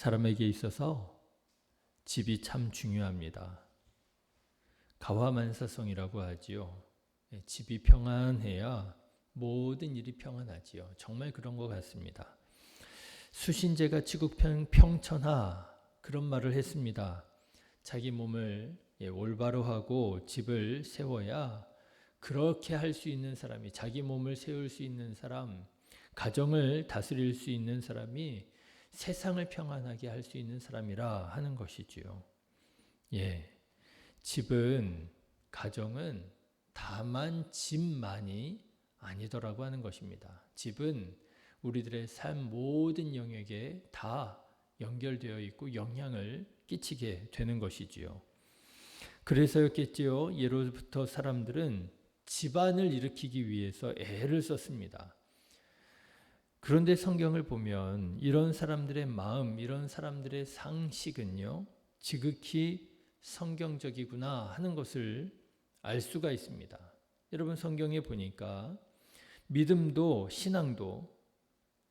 사람에게 있어서 집이 참 중요합니다. 가화만사성이라고 하지요. 예, 집이 평안해야 모든 일이 평안하지요. 정말 그런 것 같습니다. 수신제가 지국평 평천하 그런 말을 했습니다. 자기 몸을 예, 올바로 하고 집을 세워야 그렇게 할 수 있는 사람이 자기 몸을 세울 수 있는 사람, 가정을 다스릴 수 있는 사람이 세상을 평안하게 할 수 있는 사람이라 하는 것이지요. 예. 집은 가정은 다만 집만이 아니더라고 하는 것입니다. 집은 우리들의 삶 모든 영역에 다 연결되어 있고 영향을 끼치게 되는 것이지요. 그래서였겠지요. 예로부터 사람들은 집안을 일으키기 위해서 애를 썼습니다. 그런데 성경을 보면 이런 사람들의 마음, 이런 사람들의 상식은요, 지극히 성경적이구나 하는 것을 알 수가 있습니다. 여러분 성경에 보니까 믿음도 신앙도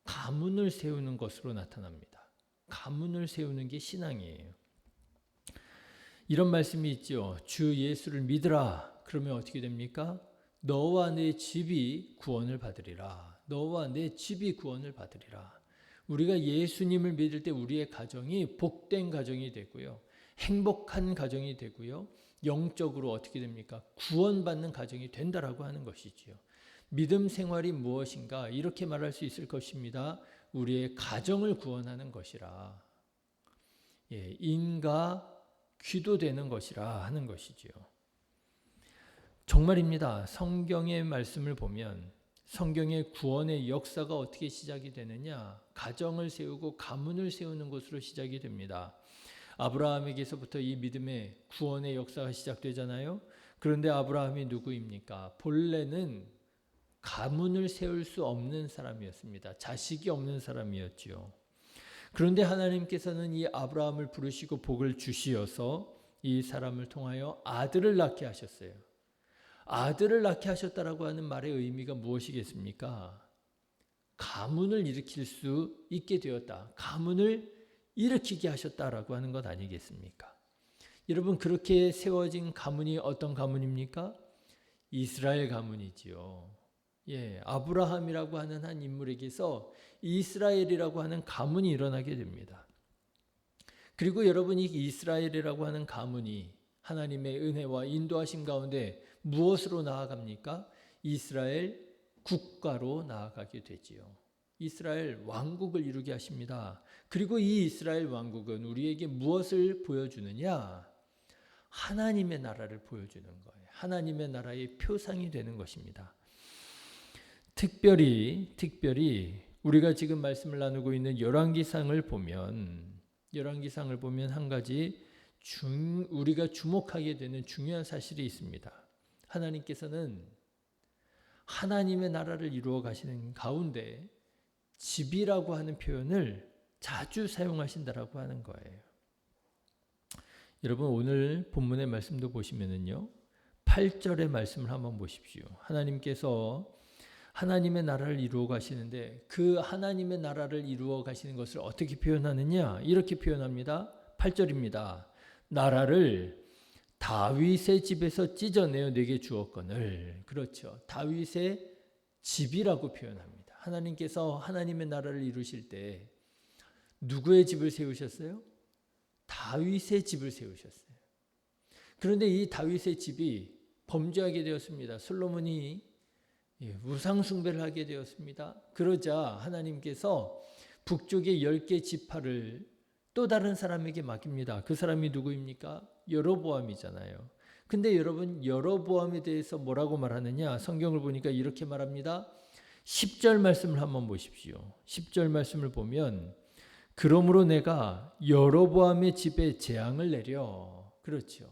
가문을 세우는 것으로 나타납니다. 가문을 세우는 게 신앙이에요. 이런 말씀이 있죠. 주 예수를 믿으라. 그러면 어떻게 됩니까? 너와 내 집이 구원을 받으리라. 너와 내 집이 구원을 받으리라. 우리가 예수님을 믿을 때 우리의 가정이 복된 가정이 되고요. 행복한 가정이 되고요. 영적으로 어떻게 됩니까? 구원받는 가정이 된다라고 하는 것이지요. 믿음 생활이 무엇인가? 이렇게 말할 수 있을 것입니다. 우리의 가정을 구원하는 것이라. 예, 인과 귀도 되는 것이라 하는 것이지요. 정말입니다. 성경의 말씀을 보면 성경의 구원의 역사가 어떻게 시작이 되느냐? 가정을 세우고 가문을 세우는 것으로 시작이 됩니다. 아브라함에게서부터 이 믿음의 구원의 역사가 시작되잖아요. 그런데 아브라함이 누구입니까? 본래는 가문을 세울 수 없는 사람이었습니다. 자식이 없는 사람이었지요. 그런데 하나님께서는 이 아브라함을 부르시고 복을 주시어서 이 사람을 통하여 아들을 낳게 하셨어요. 아들을 낳게 하셨다라고 하는 말의 의미가 무엇이겠습니까? 가문을 일으킬 수 있게 되었다. 가문을 일으키게 하셨다라고 하는 것 아니겠습니까? 여러분 그렇게 세워진 가문이 어떤 가문입니까? 이스라엘 가문이지요. 예, 아브라함이라고 하는 한 인물에게서 이스라엘이라고 하는 가문이 일어나게 됩니다. 그리고 여러분이 이스라엘이라고 하는 가문이 하나님의 은혜와 인도하심 가운데 무엇으로 나아갑니까? 이스라엘 국가로 나아가게 되지요. 이스라엘 왕국을 이루게 하십니다. 그리고 이 이스라엘 왕국은 우리에게 무엇을 보여주느냐? 하나님의 나라를 보여주는 거예요. 하나님의 나라의 표상이 되는 것입니다. 특별히 특별히 우리가 지금 말씀을 나누고 있는 열왕기상을 보면 열왕기상을 보면 한 가지 중, 우리가 주목하게 되는 중요한 사실이 있습니다. 하나님께서는 하나님의 나라를 이루어 가시는 가운데 집이라고 하는 표현을 자주 사용하신다라고 하는 거예요. 여러분 오늘 본문의 말씀도 보시면은요. 8절의 말씀을 한번 보십시오. 하나님께서 하나님의 나라를 이루어 가시는데 그 하나님의 나라를 이루어 가시는 것을 어떻게 표현하느냐? 이렇게 표현합니다. 8절입니다. 나라를 다윗의 집에서 찢어내어 내게 주었거늘. 그렇죠. 다윗의 집이라고 표현합니다. 하나님께서 하나님의 나라를 이루실 때 누구의 집을 세우셨어요? 다윗의 집을 세우셨어요. 그런데 이 다윗의 집이 범죄하게 되었습니다. 솔로몬이 예, 우상 숭배를 하게 되었습니다. 그러자 하나님께서 북쪽의 열개 지파를 또 다른 사람에게 맡깁니다. 그 사람이 누구입니까? 여로보암이잖아요. 근데 여러분 여로보암에 대해서 뭐라고 말하느냐? 성경을 보니까 이렇게 말합니다. 10절 말씀을 한번 보십시오. 10절 말씀을 보면 그러므로 내가 여로보암의 집에 재앙을 내려 그렇죠.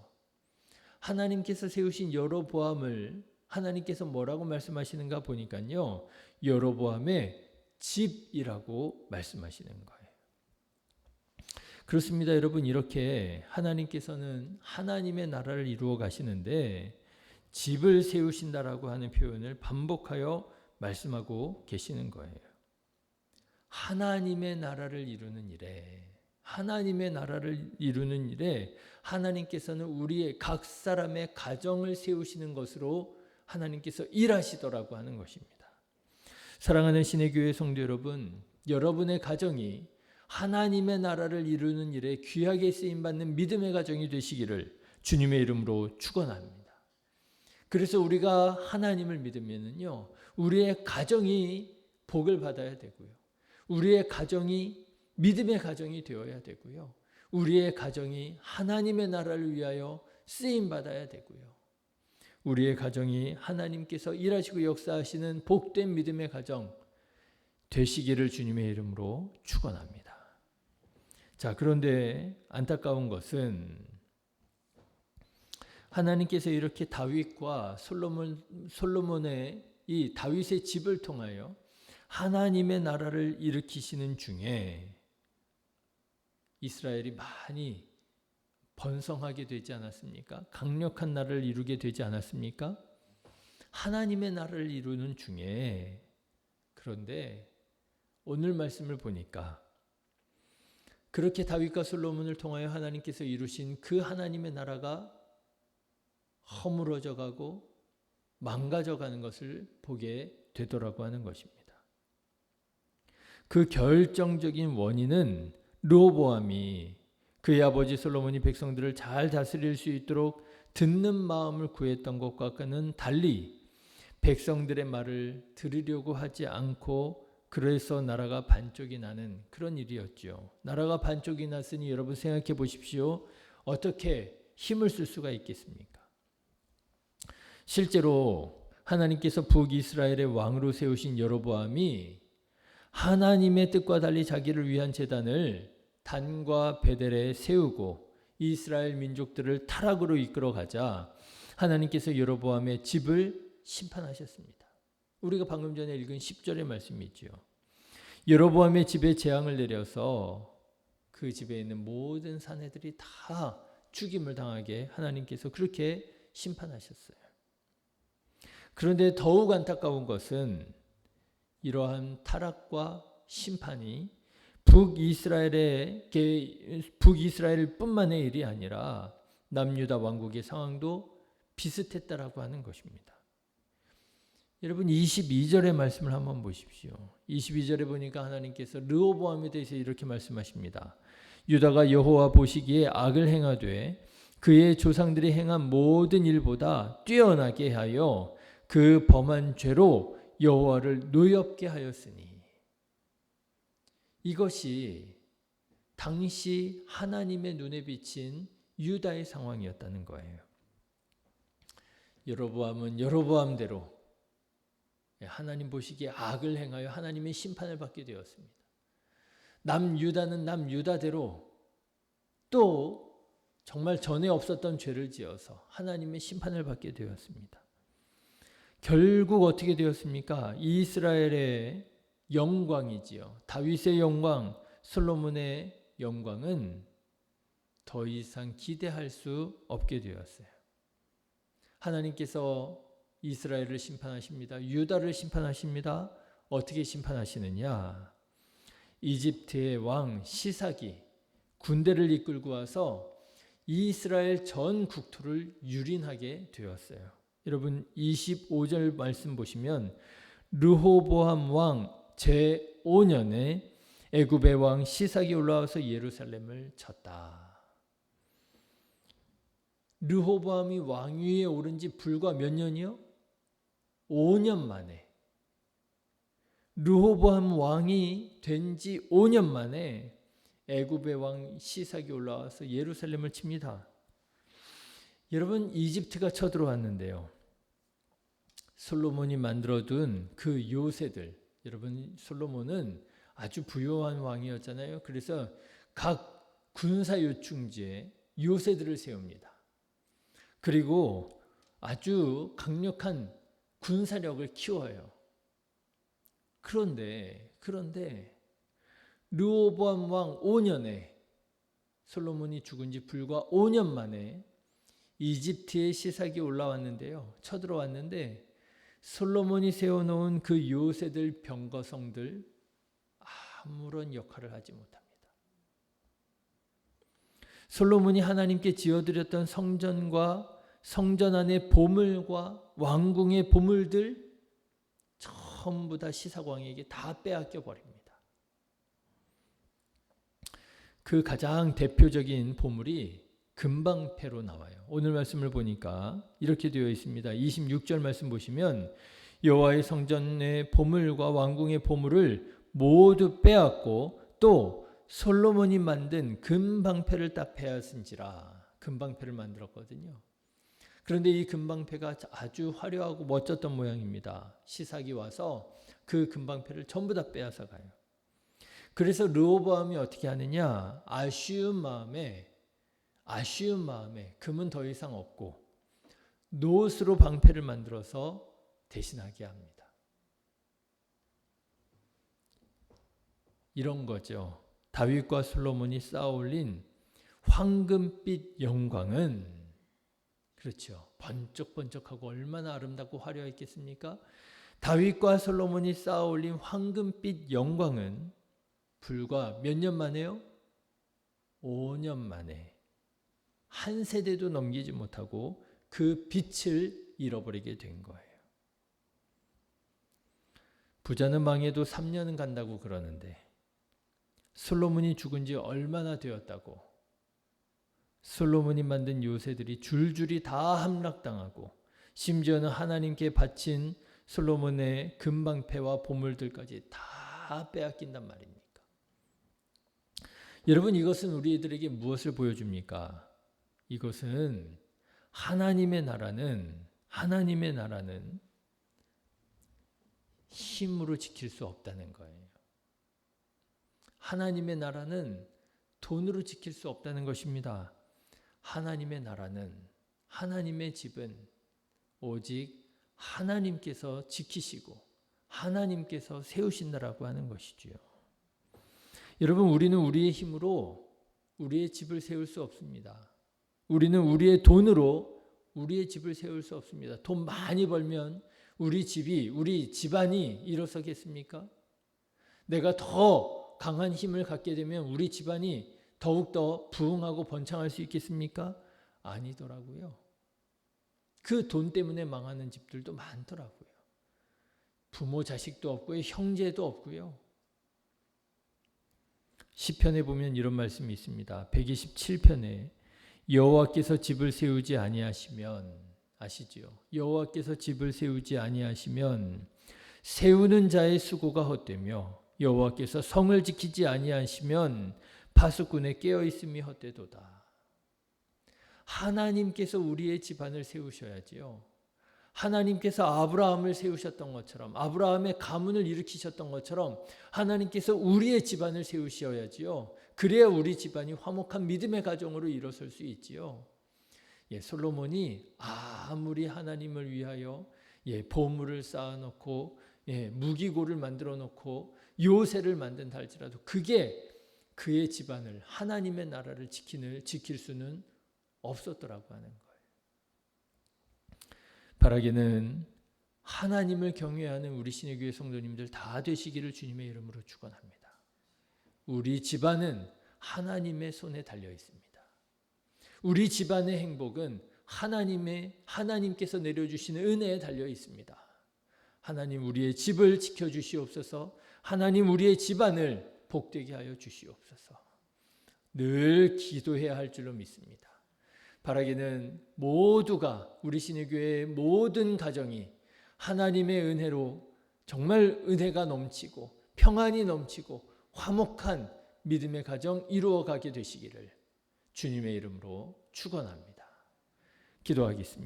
하나님께서 세우신 여로보암을 하나님께서 뭐라고 말씀하시는가 보니까요. 여로보암의 집이라고 말씀하시는 거예요. 그렇습니다. 여러분 이렇게 하나님께서는 하나님의 나라를 이루어 가시는데 집을 세우신다라고 하는 표현을 반복하여 말씀하고 계시는 거예요. 하나님의 나라를 이루는 일에 하나님의 나라를 이루는 일에 하나님께서는 우리의 각 사람의 가정을 세우시는 것으로 하나님께서 일하시더라고 하는 것입니다. 사랑하는 신의 교회 성도 여러분, 여러분의 가정이 하나님의 나라를 이루는 일에 귀하게 쓰임 받는 믿음의 가정이 되시기를 주님의 이름으로 축원합니다. 그래서 우리가 하나님을 믿으면은요, 우리의 가정이 복을 받아야 되고요. 우리의 가정이 믿음의 가정이 되어야 되고요. 우리의 가정이 하나님의 나라를 위하여 쓰임 받아야 되고요. 우리의 가정이 하나님께서 일하시고 역사하시는 복된 믿음의 가정 되시기를 주님의 이름으로 축원합니다. 자, 그런데 안타까운 것은 하나님께서 이렇게 다윗과 솔로몬 솔로몬의 이 다윗의 집을 통하여 하나님의 나라를 일으키시는 중에 이스라엘이 많이 번성하게 되지 않았습니까? 강력한 나라를 이루게 되지 않았습니까? 하나님의 나라를 이루는 중에 그런데 오늘 말씀을 보니까 그렇게 다윗과 솔로몬을 통하여 하나님께서 이루신 그 하나님의 나라가 허물어져 가고 망가져 가는 것을 보게 되더라고 하는 것입니다. 그 결정적인 원인은 르호보암이 그의 아버지 솔로몬이 백성들을 잘 다스릴 수 있도록 듣는 마음을 구했던 것과는 달리 백성들의 말을 들으려고 하지 않고 그래서 나라가 반쪽이 나는 그런 일이었죠. 나라가 반쪽이 났으니 여러분 생각해 보십시오. 어떻게 힘을 쓸 수가 있겠습니까? 실제로 하나님께서 북이스라엘의 왕으로 세우신 여로보암이 하나님의 뜻과 달리 자기를 위한 재단을 단과 베델에 세우고 이스라엘 민족들을 타락으로 이끌어 가자 하나님께서 여로보암의 집을 심판하셨습니다. 우리가 방금 전에 읽은 10절의 말씀이 있죠. 여로보암의 집에 재앙을 내려서 그 집에 있는 모든 사내들이 다 죽임을 당하게 하나님께서 그렇게 심판하셨어요. 그런데 더욱 안타까운 것은 이러한 타락과 심판이 북이스라엘의 북이스라엘뿐만의 일이 아니라 남유다 왕국의 상황도 비슷했다라고 하는 것입니다. 여러분 22절의 말씀을 한번 보십시오. 22절에 보니까 하나님께서 르호보암에 대해서 이렇게 말씀하십니다. 유다가 여호와 보시기에 악을 행하되 그의 조상들이 행한 모든 일보다 뛰어나게 하여 그 범한 죄로 여호와를 노엽게 하였으니 이것이 당시 하나님의 눈에 비친 유다의 상황이었다는 거예요. 여로보암은 여로보암대로 하나님 보시기에 악을 행하여 하나님의 심판을 받게 되었습니다. 남유다는 남유다대로 또 정말 전에 없었던 죄를 지어서 하나님의 심판을 받게 되었습니다. 결국 어떻게 되었습니까? 이스라엘의 영광이지요. 다윗의 영광, 솔로몬의 영광은 더 이상 기대할 수 없게 되었어요. 하나님께서 이스라엘을 심판하십니다. 유다를 심판하십니다. 어떻게 심판하시느냐? 이집트의 왕 시삭이 군대를 이끌고 와서 이스라엘 전 국토를 유린하게 되었어요. 여러분 25절 말씀 보시면 르호보암 왕 제5년에 애굽의 왕 시삭이 올라와서 예루살렘을 쳤다. 르호보암이 왕위에 오른 지 불과 몇 년이요? 5년 만에. 르호보암 왕이 된 지 5년 만에 애굽의 왕 시삭이 올라와서 예루살렘을 칩니다. 여러분 이집트가 쳐들어왔는데요. 솔로몬이 만들어둔 그 요새들 여러분 솔로몬은 아주 부유한 왕이었잖아요. 그래서 각 군사 요충지에 요새들을 세웁니다. 그리고 아주 강력한 군사력을 키워요. 그런데 그런데 르호보암 왕 5년에 솔로몬이 죽은 지 불과 5년 만에 이집트의 시삭이 올라왔는데요. 쳐들어왔는데 솔로몬이 세워놓은 그 요새들 병거성들 아무런 역할을 하지 못합니다. 솔로몬이 하나님께 지어드렸던 성전과 성전 안의 보물과 왕궁의 보물들 전부 다 시사광에게 다 빼앗겨 버립니다. 그 가장 대표적인 보물이 금방패로 나와요. 오늘 말씀을 보니까 이렇게 되어 있습니다. 26절 말씀 보시면 여호와의 성전의 보물과 왕궁의 보물을 모두 빼앗고 또 솔로몬이 만든 금방패를 딱 빼앗은지라 금방패를 만들었거든요. 그런데 이 금방패가 아주 화려하고 멋졌던 모양입니다. 시삭이 와서 그 금방패를 전부 다 빼앗아 가요. 그래서 르호보암이 어떻게 하느냐? 아쉬운 마음에 아쉬운 마음에 금은 더 이상 없고 노스로 방패를 만들어서 대신하게 합니다. 이런 거죠. 다윗과 솔로몬이 쌓아올린 황금빛 영광은 그렇죠. 번쩍번쩍하고 얼마나 아름답고 화려했겠습니까? 다윗과 솔로몬이 쌓아 올린 황금빛 영광은 불과 몇 년 만에요? 5년 만에 한 세대도 넘기지 못하고 그 빛을 잃어버리게 된 거예요. 부자는 망해도 3년은 간다고 그러는데 솔로몬이 죽은 지 얼마나 되었다고 솔로몬이 만든 요새들이 줄줄이 다 함락당하고 심지어는 하나님께 바친 솔로몬의 금방패와 보물들까지 다 빼앗긴단 말입니까? 여러분 이것은 우리들에게 무엇을 보여줍니까? 이것은 하나님의 나라는 하나님의 나라는 힘으로 지킬 수 없다는 거예요. 하나님의 나라는 돈으로 지킬 수 없다는 것입니다. 하나님의 나라는 하나님의 집은 오직 하나님께서 지키시고 하나님께서 세우신다라고 하는 것이지요. 여러분 우리는 우리의 힘으로 우리의 집을 세울 수 없습니다. 우리는 우리의 돈으로 우리의 집을 세울 수 없습니다. 돈 많이 벌면 우리 집이 우리 집안이 일어서겠습니까? 내가 더 강한 힘을 갖게 되면 우리 집안이 더욱더 부흥하고 번창할 수 있겠습니까? 아니더라고요. 그 돈 때문에 망하는 집들도 많더라고요. 부모 자식도 없고요. 형제도 없고요. 시편에 보면 이런 말씀이 있습니다. 127편에 여호와께서 집을 세우지 아니하시면 아시지요? 여호와께서 집을 세우지 아니하시면 세우는 자의 수고가 헛되며 여호와께서 성을 지키지 아니하시면 파수꾼의 깨어 있음이 헛되도다. 하나님께서 우리의 집안을 세우셔야지요. 하나님께서 아브라함을 세우셨던 것처럼 아브라함의 가문을 일으키셨던 것처럼 하나님께서 우리의 집안을 세우셔야지요. 그래야 우리 집안이 화목한 믿음의 가정으로 일어설 수 있지요. 예, 솔로몬이 아무리 하나님을 위하여 예, 보물을 쌓아 놓고 예, 무기고를 만들어 놓고 요새를 만든다 할지라도 그게 그의 집안을 하나님의 나라를 지키는 지킬 수는 없었더라고 하는 거예요. 바라기는 하나님을 경외하는 우리 신의 교회 성도님들 다 되시기를 주님의 이름으로 축원합니다. 우리 집안은 하나님의 손에 달려 있습니다. 우리 집안의 행복은 하나님의 하나님께서 내려 주시는 은혜에 달려 있습니다. 하나님 우리의 집을 지켜 주시옵소서. 하나님 우리의 집안을 복되게 하여 주시옵소서. 늘 기도해야 할 줄로 믿습니다. 바라기는 모두가 우리 신의 교회의 모든 가정이 하나님의 은혜로 정말 은혜가 넘치고 평안이 넘치고 화목한 믿음의 가정 이루어 가게 되시기를 주님의 이름으로 축원합니다. 기도하겠습니다.